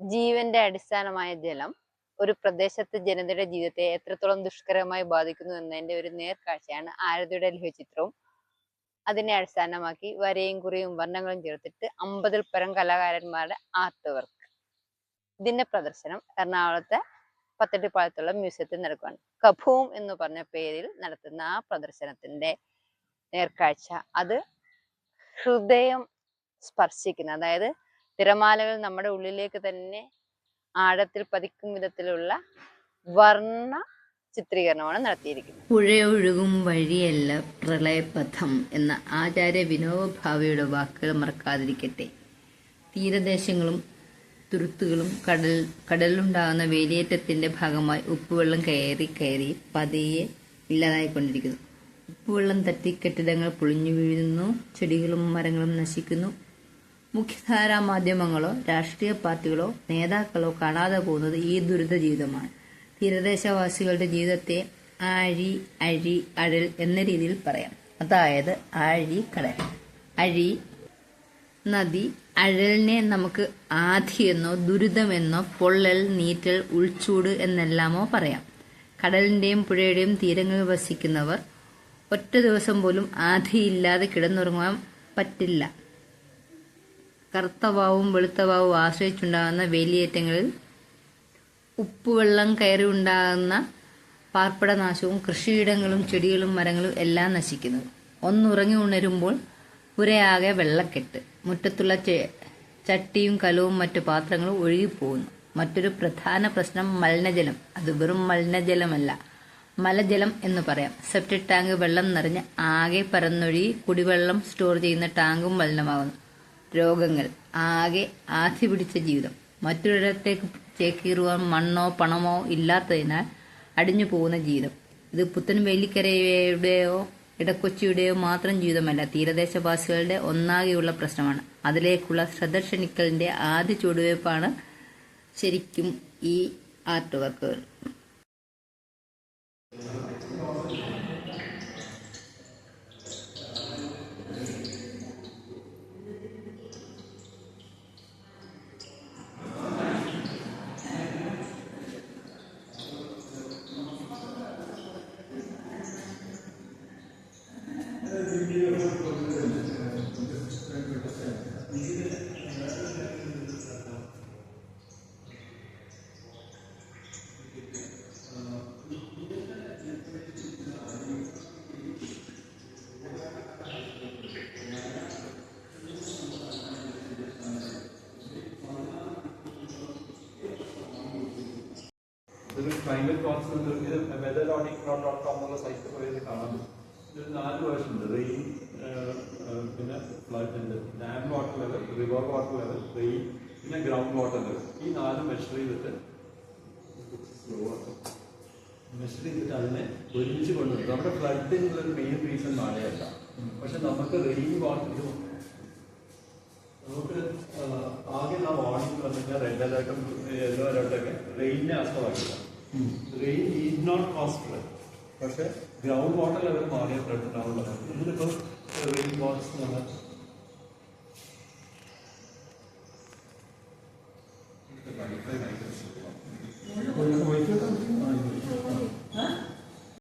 ജീവന്റെ അടിസ്ഥാനമായ ജലം ഒരു പ്രദേശത്തെ ജനതയുടെ ജീവിതത്തെ എത്രത്തോളം ദുഷ്കരമായി ബാധിക്കുന്നു എന്നതിന്റെ ഒരു നേർക്കാഴ്ചയാണ് ആരതിയുടെ ലഘുചിത്രവും അതിനെ അടിസ്ഥാനമാക്കി വരയും കുറിയും വർണങ്ങളും ചേർത്തിട്ട് അമ്പതിൽ പരം കലാകാരന്മാരുടെ ആർട്ട് വർക്ക് ഇതിന്റെ പ്രദർശനം എറണാകുളത്തെ പത്തട്ടിപ്പാളത്തുള്ള മ്യൂസിയത്തിൽ നടക്കുകയാണ് കഭൂം എന്ന് പറഞ്ഞ പേരിൽ നടത്തുന്ന ആ പ്രദർശനത്തിന്റെ നേർക്കാഴ്ച. അത് ഹൃദയം സ്പർശിക്കുന്ന അതായത് തിരമാലകൾ നമ്മുടെ ഉള്ളിലേക്ക് തന്നെ ആഴത്തിൽ പതിക്കും വിധത്തിലുള്ള വർണ ചിത്രീകരണമാണ് നടത്തിയിരിക്കുന്നത്. പുഴയൊഴുകും വഴിയല്ല പ്രളയപഥം എന്ന ആചാര്യ വിനോദഭാവിയുടെ വാക്കുകൾ മറക്കാതിരിക്കട്ടെ. തീരദേശങ്ങളും തുരുത്തുകളും കടൽ കടലിലുണ്ടാകുന്ന വേലിയേറ്റത്തിന്റെ ഭാഗമായി ഉപ്പുവെള്ളം കയറി കയറി പതിയെ ഇല്ലാതായിക്കൊണ്ടിരിക്കുന്നു ഉപ്പുവെള്ളം തട്ടി കെട്ടിടങ്ങൾ പൊളിഞ്ഞു വീഴുന്നു ചെടികളും മരങ്ങളും നശിക്കുന്നു. മുഖ്യധാരാ മാധ്യമങ്ങളോ രാഷ്ട്രീയ പാർട്ടികളോ നേതാക്കളോ കാണാതെ പോകുന്നത് ഈ ദുരിത ജീവിതമാണ്. തീരദേശവാസികളുടെ ജീവിതത്തെ ആഴി അഴി അഴൽ എന്ന രീതിയിൽ പറയാം. അതായത് ആഴി കടൽ. അഴി നദി അഴലിനെ നമുക്ക് ആധിയെന്നോ ദുരിതമെന്നോ പൊള്ളൽ നീറ്റൽ ഉൾച്ചൂട് എന്നെല്ലാമോ പറയാം. കടലിന്റെയും പുഴയുടെയും തീരങ്ങളിൽ വസിക്കുന്നവർ ഒറ്റ ദിവസം പോലും ആധിയില്ലാതെ കിടന്നുറങ്ങാൻ പറ്റില്ല. കറുത്തവാവും വെളുത്തവാവും ആശ്രയിച്ചുണ്ടാകുന്ന വേലിയേറ്റങ്ങളിൽ ഉപ്പുവെള്ളം കയറി ഉണ്ടാകുന്ന പാർപ്പിടനാശവും കൃഷിയിടങ്ങളും ചെടികളും മരങ്ങളും എല്ലാം നശിക്കുന്നു. ഒന്നുറങ്ങി ഉണരുമ്പോൾ പുരയാകെ വെള്ളക്കെട്ട്. മുറ്റത്തുള്ള ചട്ടിയും കലവും മറ്റു പാത്രങ്ങളും ഒഴുകിപ്പോകുന്നു. മറ്റൊരു പ്രധാന പ്രശ്നം മലിനജലം. അത് വെറും മലിനജലമല്ല. മലജലം എന്ന് പറയാം. സെപ്റ്റിക് ടാങ്ക് വെള്ളം നിറഞ്ഞ് ആകെ പരന്നൊഴുകി കുടിവെള്ളം സ്റ്റോർ ചെയ്യുന്ന ടാങ്കും മലിനമാകുന്നു. രോഗങ്ങൾ. ആകെ ആധി പിടിച്ച ജീവിതം. മറ്റൊരിടത്തേക്ക് ചേക്കീറുവാൻ മണ്ണോ പണമോ ഇല്ലാത്തതിനാൽ അടിഞ്ഞു പോകുന്ന ജീവിതം. ഇത് പുത്തൻ വേലിക്കരയുടെയോ ഇടക്കൊച്ചിയുടെയോ മാത്രം ജീവിതമല്ല തീരദേശവാസികളുടെ ഒന്നാകെയുള്ള പ്രശ്നമാണ്. അതിലേക്കുള്ള ശ്രദ്ധ ക്ഷണിക്കലിന്റെ ആദ്യ ചുവടുവയ്പ്പാണ് ശരിക്കും ഈ ആർട്ട് വർക്കുകൾ. ഇതൊരു ക്ലൈമറ്റ് കോൺസ്റ്റന്റ് ഇത് വെതർ ഡോട്ട് കോം എന്നുള്ള സൈറ്റിൽ പോയി ഇത് കാണാം ഇതിൽ നാല് വേർഷൻ ഉണ്ട് റെയിൻ പിന്നെ ഫ്ലഡ് ഉണ്ട്. Dam water level river water level rain പിന്നെ ഗ്രൗണ്ട് വാട്ടർ ലെവൽ ഈ നാല് മെഷർ ചെയ്തിട്ട് മെഷർ ചെയ്തിട്ട് അതിനെ ഒരുമിച്ച് കൊണ്ടുവരും നമ്മുടെ ഫ്ലഡിനുള്ള ഒരു മെയിൻ റീസൺ മഴയല്ല പക്ഷെ നമുക്ക് റെയിൻ വാട്ടർ നമുക്ക് ആകെ ആ വാർണിംഗ് വന്നിട്ട് റെഡ് അലേർട്ടും യെല്ലോ അലേർട്ടൊക്കെ റെയിനിനെ ആസ്പദമാക്കില്ല rain is not cause flood പക്ഷെ ഗ്രൗണ്ട് വാട്ടർ ലെവൽ മാറിയ ഫ്ലഡ് ഉണ്ടാവുള്ളതാണ് ഇതിലിപ്പോൾ റെയിൻ വാട്ടർ നമ്മൾ